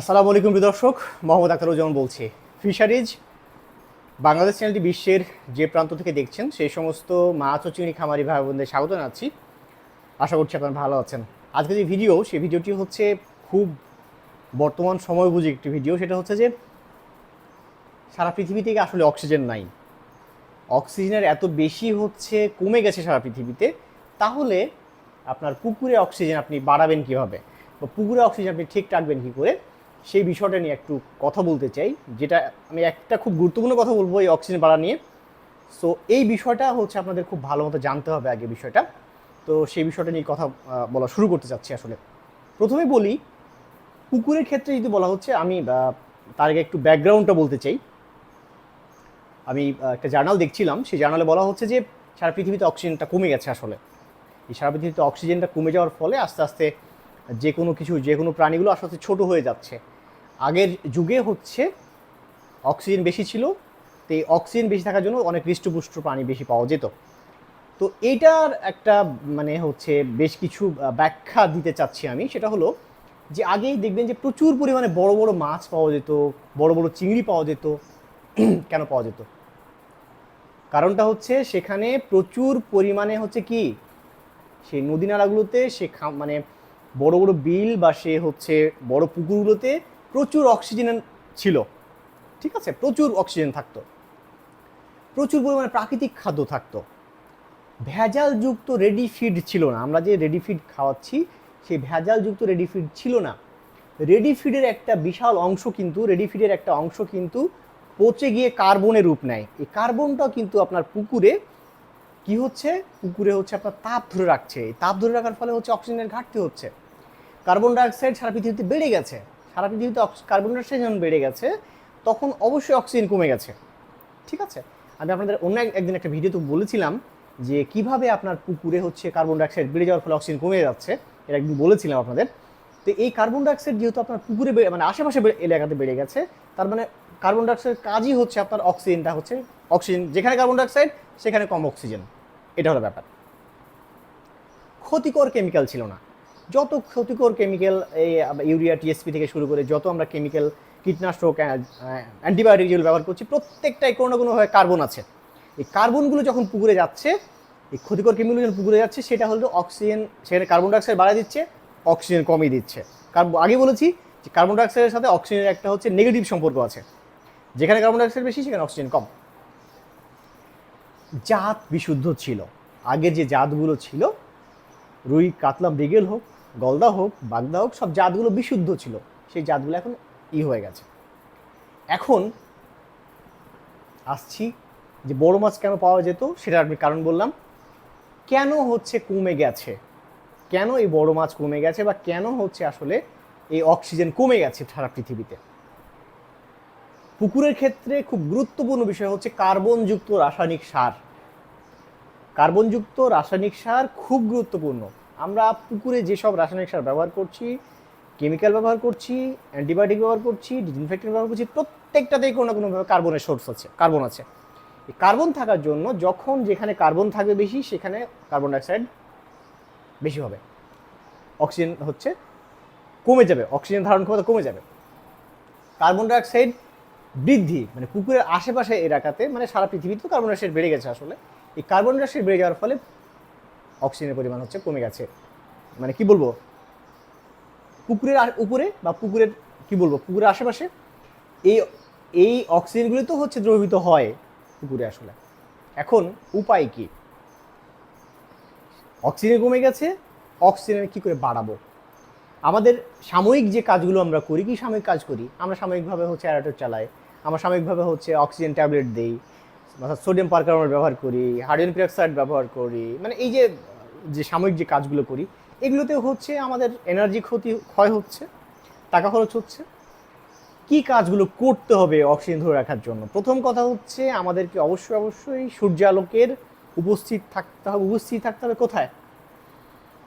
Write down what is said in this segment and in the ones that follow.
আসসালামু আলাইকুম দর্শক মোহাম্মদ আখতারুজ্জামান বলছি। ফিশারিজ, বাংলাদেশ চ্যানেলটি বিশ্বের যে প্রান্ত থেকে দেখছেন, সেই সমস্ত মাছ ও চিংড়ি খামারি ভাই বোনদের স্বাগত জানাচ্ছি। আশা করছি আপনারা ভালো আছেন। আজকে যে ভিডিও, সেই ভিডিওটি হচ্ছে খুব বর্তমান সময় বুঝি একটি ভিডিও। সেটা হচ্ছে যে, সারা পৃথিবী থেকে আসলে অক্সিজেন নাই। অক্সিজেনের এত বেশি হচ্ছে, কমে গেছে সারা পৃথিবীতে। তাহলে আপনার পুকুরে অক্সিজেন আপনি বাড়াবেন কীভাবে? বা পুকুরে অক্সিজেন আপনি ঠিক রাখবেন কী করে? সেই বিষয়টা নিয়ে একটু কথা বলতে চাই, যেটা আমি একটা খুব গুরুত্বপূর্ণ কথা বলব এই অক্সিজেন বাড়া নিয়ে। সো এই বিষয়টা হচ্ছে আপনাদের খুব ভালো মতো জানতে হবে আগে বিষয়টা। তো সেই বিষয়টা নিয়ে কথা বলা শুরু করতে চাচ্ছি আসলে। প্রথমে বলি, পুকুরের ক্ষেত্রে যদি বলা হচ্ছে, আমি তার আগে একটু ব্যাকগ্রাউন্ডটা বলতে চাই। আমি একটা জার্নাল দেখছিলাম, সেই জার্নালে বলা হচ্ছে যে, সারা পৃথিবীতে অক্সিজেনটা কমে গেছে আসলে। এই সারা পৃথিবীতে অক্সিজেনটা কমে যাওয়ার ফলে আস্তে আস্তে যে কোনো কিছু, যে কোনো প্রাণীগুলো আস্তে আস্তে ছোটো হয়ে যাচ্ছে। আগের যুগে হচ্ছে অক্সিজেন বেশি ছিল, তো এই অক্সিজেন বেশি থাকার জন্য অনেক হৃষ্টপুষ্ট প্রাণী বেশি পাওয়া যেত। তো এইটার একটা মানে হচ্ছে বেশ কিছু ব্যাখ্যা দিতে চাচ্ছি আমি। সেটা হলো যে আগেই দেখবেন যে প্রচুর পরিমাণে বড় বড় মাছ পাওয়া যেত, বড় বড় চিংড়ি পাওয়া যেত, কেন পাওয়া যেত? কারণটা হচ্ছে সেখানে প্রচুর পরিমাণে হচ্ছে কি সেই নদী নালাগুলোতে সে মানে বড় বড় বিল বা সে হচ্ছে বড় পুকুরগুলোতে প্রচুর অক্সিজেন ছিল। ঠিক আছে? প্রচুর অক্সিজেন থাকতো। প্রচুর পরিমাণে প্রাকৃতিক খাদ্য থাকতো। ভেজালযুক্ত রেডি ফিড ছিল না। আমরা যে রেডি ফিড খাওয়াচ্ছি, সেই ভেজালযুক্ত রেডি ফিড ছিল না। রেডি ফিডের একটা বিশাল অংশ কিন্তু রেডি ফিডের একটা অংশ কিন্তু পচে গিয়ে কার্বনের রূপ নেয়। এই কার্বনটাও কিন্তু আপনার পুকুরে কি হচ্ছে? পুকুরে হচ্ছে আপনার তাপ ধরে রাখছে। এই তাপ ধরে রাখার ফলে হচ্ছে অক্সিজেনের ঘাটতি হচ্ছে। কার্বন ডাইঅক্সাইড সারা পৃথিবীতে বেড়ে গেছে। সারা পৃথিবীতে অক্স- কার্বন ডাইঅক্সাইড যখন বেড়ে গেছে, তখন অবশ্যই অক্সিজেন কমে গেছে। ঠিক আছে? আমি আপনাদের অন্য একদিন একটা ভিডিওতে বলেছিলাম যে কীভাবে আপনার পুকুরে হচ্ছে কার্বন ডাইঅক্সাইড বেড়ে যাওয়ার ফলে অক্সিজেন কমে যাচ্ছে। এটা একদিন বলেছিলাম আপনাদের। তো এই কার্বন ডাইঅক্সাইড যেহেতু আপনার পুকুরে মানে আশেপাশে এলাকাতে বেড়ে গেছে, তার মানে কার্বন ডাইঅক্সাইড কাজই হচ্ছে আপনার অক্সিজেনটা হচ্ছে অক্সিজেন যেখানে কার্বন ডাইঅক্সাইড সেখানে কম অক্সিজেন এটা হলো ব্যাপার। ক্ষতিকর কেমিক্যাল ছিল না। যত ক্ষতিকর কেমিক্যাল এই ইউরিয়া টিএসপি থেকে শুরু করে যত আমরা কেমিক্যাল কীটনাশক অ্যান্টিবায়োটিক যেগুলো ব্যবহার করছি, প্রত্যেকটাই কোনো না কোনোভাবে কার্বন আছে। এই কার্বনগুলো যখন পুকুরে যাচ্ছে, এই ক্ষতিকর কেমিক্যাল যখন পুকুরে যাচ্ছে, সেটা হলো অক্সিজেন সেখানে কার্বন ডাইঅক্সাইড বাড়ায় দিচ্ছে অক্সিজেন কমিয়ে দিচ্ছে। কারণ আগে বলেছি যে কার্বন ডাইঅক্সাইডের সাথে অক্সিজেনের একটা হচ্ছে নেগেটিভ সম্পর্ক আছে। যেখানে কার্বন ডাইঅক্সাইড বেশি, সেখানে অক্সিজেন কম। জাত বিশুদ্ধ ছিল। আগের যে জাতগুলো ছিল, রুই, কাতলা, মৃগেল হোক গলদা হোক, বাগদা হোক, সব জাতগুলো বিশুদ্ধ ছিল। সেই জাতগুলো এখন ই হয়ে গেছে। এখন আসছি যে বড় মাছ কেন পাওয়া যেত সেটা আমি কারণ বললাম। কেন হচ্ছে কমে গেছে? কেন এই বড় মাছ কমে গেছে বা কেন হচ্ছে আসলে এই অক্সিজেন কমে গেছে সারা পৃথিবীতে? পুকুরের ক্ষেত্রে খুব গুরুত্বপূর্ণ বিষয় হচ্ছে কার্বনযুক্ত রাসায়নিক সার। কার্বনযুক্ত রাসায়নিক সার খুব গুরুত্বপূর্ণ। আমরা পুকুরে যেসব রাসায়নিক সার ব্যবহার করছি কেমিক্যাল ব্যবহার করছি অ্যান্টিবায়োটিক ব্যবহার করছি ডিসইনফেক্টেন্ট ব্যবহার করছি, প্রত্যেকটাতেই কোনো না কোনোভাবে কার্বনের সোর্স আছে কার্বন আছে। এই কার্বন থাকার জন্য যখন যেখানে কার্বন থাকবে বেশি, সেখানে কার্বন ডাইঅক্সাইড বেশি হবে। অক্সিজেন হচ্ছে কমে যাবে অক্সিজেন ধারণ ক্ষমতা কমে যাবে। কার্বন ডাইঅক্সাইড বৃদ্ধি মানে পুকুরের আশেপাশে এলাকাতে মানে সারা পৃথিবীতে কার্বন ডাইঅক্সাইড বেড়ে গেছে আসলে। এই কার্বন ডাইঅক্সাইড বেড়ে যাওয়ার ফলে অক্সিজেনের পরিমাণ হচ্ছে কমে গেছে। মানে কি বলব? পুকুরের উপরে বা পুকুরের, কি বলব? পুকুরের আশেপাশে এই এই অক্সিজেনগুলি তো হচ্ছে দ্রবীভূত হয় পুকুরে আসলে। এখন উপায় কি? অক্সিজেন কমে গেছে, অক্সিজেন কি করে বাড়াবো? আমাদের সাময়িক যে কাজগুলো আমরা করি, কি সাময়িক কাজ করি? আমরা সাময়িকভাবে হচ্ছে অ্যারাটোর চালাই, আমরা সাময়িকভাবে হচ্ছে অক্সিজেন ট্যাবলেট দিই সোডিয়াম পারকার্বনেট ব্যবহার করি, হাইড্রোজেন পেরক্সাইড ব্যবহার করি মানে এই যে যে সাময়িক যে কাজগুলো করি, এগুলোতে হচ্ছে আমাদের এনার্জি ক্ষতি, ক্ষয় হচ্ছে, টাকা খরচ হচ্ছে। কি কাজগুলো করতে হবে অক্সিজেন ধরে রাখার জন্য? প্রথম কথা হচ্ছে আমাদেরকে অবশ্যই অবশ্যই সূর্যালোকের উপস্থিত থাকতে হবে, উপস্থিত থাকতে হবে কোথায়?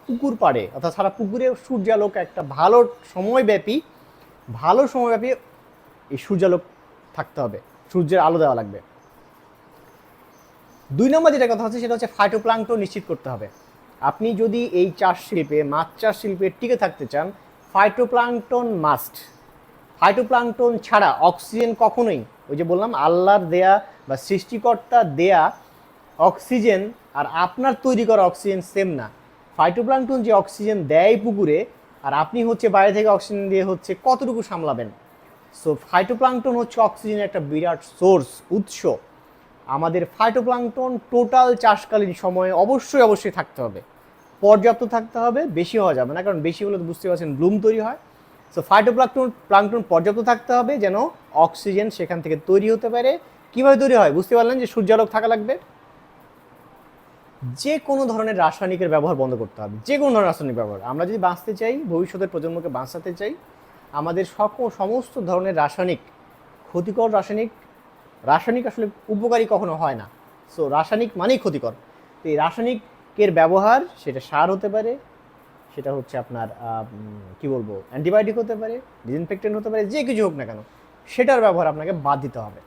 পুকুর পাড়ে, অর্থাৎ সারা পুকুরে সূর্যালোক একটা ভালো সময়ব্যাপী ভালো সময়ব্যাপী এই সূর্যালোক থাকতে হবে, সূর্যের আলো দেওয়া লাগবে। দুই নম্বর যেটা কথা হচ্ছে, সেটা হচ্ছে ফাইটোপ্লাঙ্কটন নিশ্চিত করতে হবে। আপনি যদি এই চাষ শিল্পে, মাছ চাষ শিল্পে টিকে থাকতে চান ফাইটোপ্লাঙ্কটন মাস্ট ফাইটোপ্লাঙ্কটন ছাড়া অক্সিজেন কখনোই, ওই যে বললাম, আল্লাহর দেয়া বা সৃষ্টিকর্তার দেয়া অক্সিজেন আর আপনার তৈরি করা অক্সিজেন সেম না। ফাইটোপ্লাঙ্কটন যে অক্সিজেন দেয় পুকুরে, আর আপনি হচ্ছে বাইরে থেকে অক্সিজেন দিয়ে হচ্ছে কতটুকু সামলাবেন? সো ফাইটোপ্লাঙ্কটন হচ্ছে অক্সিজেনের একটা বিরাট সোর্স উৎস। আমাদের ফাইটোপ্লাঙ্কটন টোটাল চাষকালীন সময়ে অবশ্যই অবশ্যই থাকতে হবে। পর্যাপ্ত থাকতে হবে, বেশি হওয়া যাবে না, কারণ বেশি হলে তো বুঝতে পারছেন ব্লুম তৈরি হয়। সো ফাইটোপ্লাঙ্কটন প্লাঙ্কটন পর্যাপ্ত থাকতে হবে যেন অক্সিজেন সেখান থেকে তৈরি হতে পারে। কীভাবে তৈরি হয়? বুঝতে পারলেন যে সূর্যালোক থাকা লাগবে। যে কোনো ধরনের রাসায়নিকের ব্যবহার বন্ধ করতে হবে। যে কোনো ধরনের রাসায়নিক ব্যবহার। আমরা যদি বাঁচতে চাই, ভবিষ্যতের প্রজন্মকে বাঁচাতে চাই, আমাদের সকল, সমস্ত ধরনের রাসায়নিক, ক্ষতিকর রাসায়নিক রাসায়নিক আসলে উপকারী কখনো হয় না। সো রাসায়নিক মানেই ক্ষতিকর। তো এই রাসায়নিকের ব্যবহার, সেটা সার হতে পারে, সেটা হচ্ছে আপনার কি বলব, অ্যান্টিবায়োটিক হতে পারে ডিসইনফেক্টেন্ট হতে পারে, যে কিছু হোক না কেন, সেটার ব্যবহার আপনাকে বাদ দিতে হবে।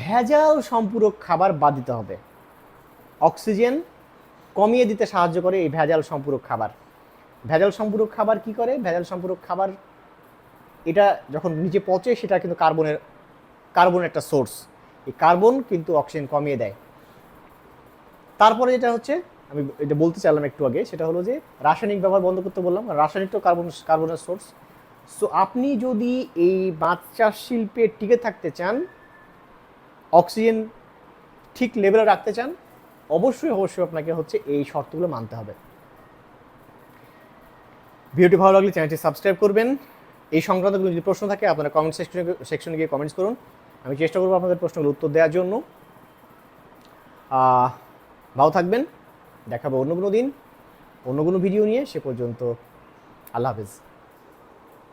ভেজাল সম্পূরক খাবার বাদ দিতে হবে। অক্সিজেন কমিয়ে দিতে সাহায্য করে এই ভেজাল সম্পূরক খাবার। ভেজাল সম্পূরক খাবার কি করে? ভেজাল সম্পূরক খাবার, এটা যখন নিচে পচে, সেটা কিন্তু কার্বনের কার্বনের একটা সোর্স। এই কার্বন কিন্তু অক্সিজেন কমিয়ে দেয়। তারপরে যেটা হচ্ছে, আমি এটা বলতে চাইলাম একটু আগে, সেটা হলো যে রাসায়নিক ব্যবহার বন্ধ করতে বললাম রাসায়নিক তো কার্বন, কার্বনের সোর্স। সো আপনি যদি এই চাষ শিল্পে টিকে থাকতে চান, অক্সিজেন ঠিক লেভেলে রাখতে চান, অবশ্যই অবশ্যই আপনাকে হচ্ছে এই শর্তগুলো মানতে হবে। ভিডিওটি ভালো লাগলে চ্যানেলটি সাবস্ক্রাইব করবেন। এই সংক্রান্ত যদি প্রশ্ন থাকে, আপনারা কমেন্ট সেকশনে সেকশনে গিয়ে কমেন্টস করুন। আমি চেষ্টা করব আপনাদের প্রশ্নগুলো উত্তর দেওয়ার জন্য। ভালো থাকবেন। দেখাবো অন্য কোনো দিন। অন্য কোনো ভিডিও নিয়ে। সে পর্যন্ত আল্লাহ হাফেজ।